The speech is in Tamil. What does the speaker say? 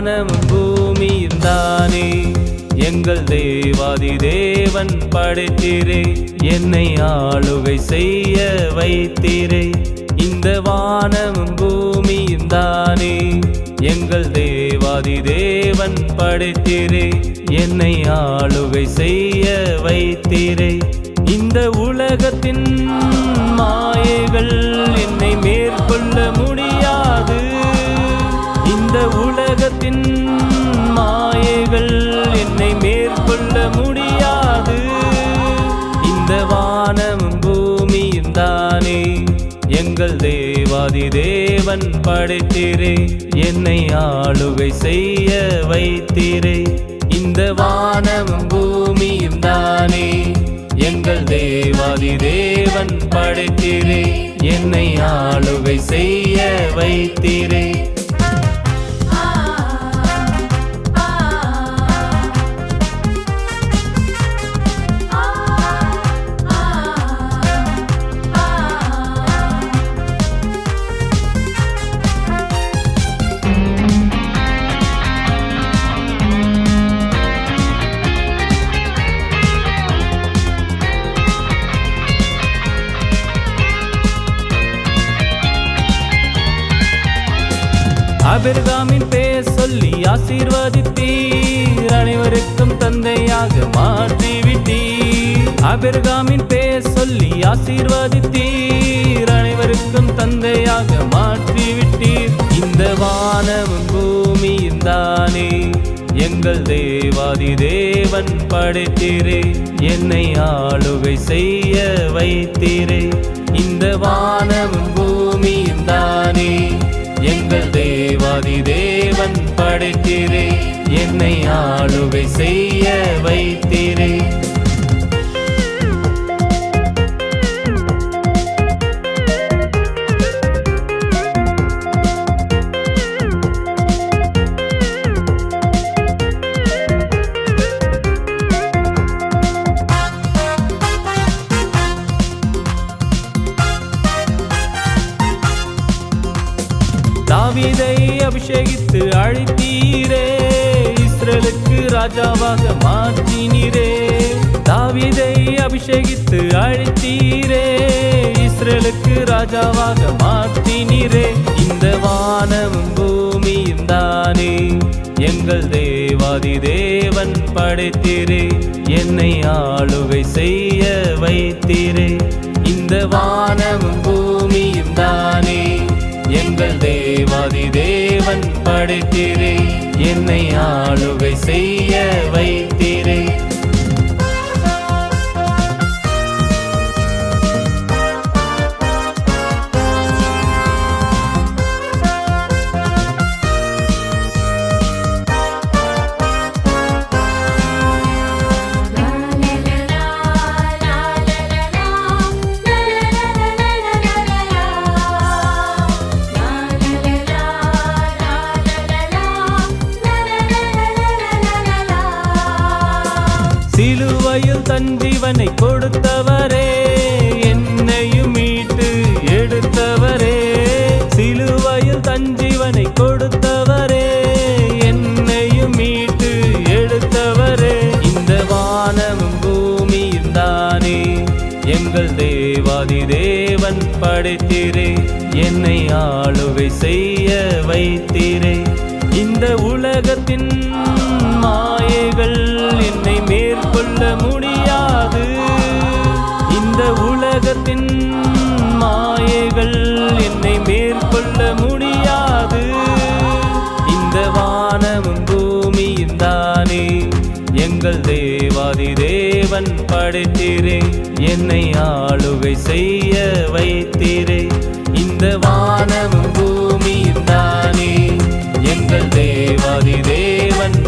வானமும் பூமியும் தானே. எங்கள் தேவாதி தேவன் படைத்திரே. என்னை ஆளுகை செய்ய வைத்திரே. இந்த வானமும் பூமியும் தானே. எங்கள் தேவாதி தேவன் படைத்திரே. என்னை ஆளுகை செய்ய வைத்திரே. இந்த உலகத்தின் மாயைகள் என்னை மேற்கொள்ள முடி இந்த உலகத்தின் மாயைகள் என்னை மேற்கொள்ள முடியாது. இந்த வானமும் பூமியும் தானே எங்கள் தேவாதி தேவன் படைத்தீரே என்னை ஆளுகை செய்ய வைத்தீரே. இந்த வானமும் பூமியும் தானே எங்கள் தேவாதி தேவன் படைத்தீரே என்னை ஆளுகை செய்ய வைத்தீரே. அபிர்காமின் பெயர் சொல்லி ஆசீர்வதித்தீர். அனைவருக்கும் தந்தையாக மாற்றிவிட்டீர். அபிர்காமின் பெயர் சொல்லி ஆசீர்வதித்தீர். அனைவருக்கும் தந்தையாக மாற்றிவிட்டீர். இந்த வானமும் பூமியும் தானே எங்கள் தேவாதி தேவன் படைத்தீரே என்னை ஆளுகை செய்ய வைத்தீரே. இந்த வானமும் பூமியும் தானே எங்கள் தேவாதி தேவன் படைத்திரே. என்னை ஆளுகை செய்ய வைத்திரே. தாவிதை அபிஷேகித்து அழைத்தீரே. இஸ்ரேலுக்கு ராஜாவாக மாற்றினீரே. தாவிதை அபிஷேகித்து அழைத்தீரே. இஸ்ரேலுக்கு ராஜாவாக மாற்றினீரே. இந்த வானமும் பூமியும் தானே. எங்கள் தேவாதி தேவன் படைத்தீரே. என்னை ஆளுகை செய்ய வைத்தீரே. இந்த வானமும் பூமியும் தானே. எங்கள் தேவாதி தேவன் படைத்திரே என்னை ஆளுகை செய்ய வை. சிலுவையில் தன் ஜீவனை கொடுத்தவரே என்னையும் மீட்டு எடுத்தவரே. சிலுவையில் தன் ஜீவனை கொடுத்தவரே என்னையும் மீட்டு எடுத்தவரே. இந்த வானமும் பூமியும் தானே எங்கள் தேவாதி தேவன் படைத்திரே. என்னை ஆளுகை செய்ய வைத்திரே. இந்த உலகத்தின் மாயைகள் உலகத்தின் மாயைகள் என்னை மேற்கொள்ள முடியாது. இந்த வானமும் பூமியும் தானே எங்கள் தேவாதி தேவன் படைத்தீரே என்னை ஆளுகை செய்ய வைத்தீரே. இந்த வானமும் பூமியும் தானே எங்கள் தேவாதி தேவன்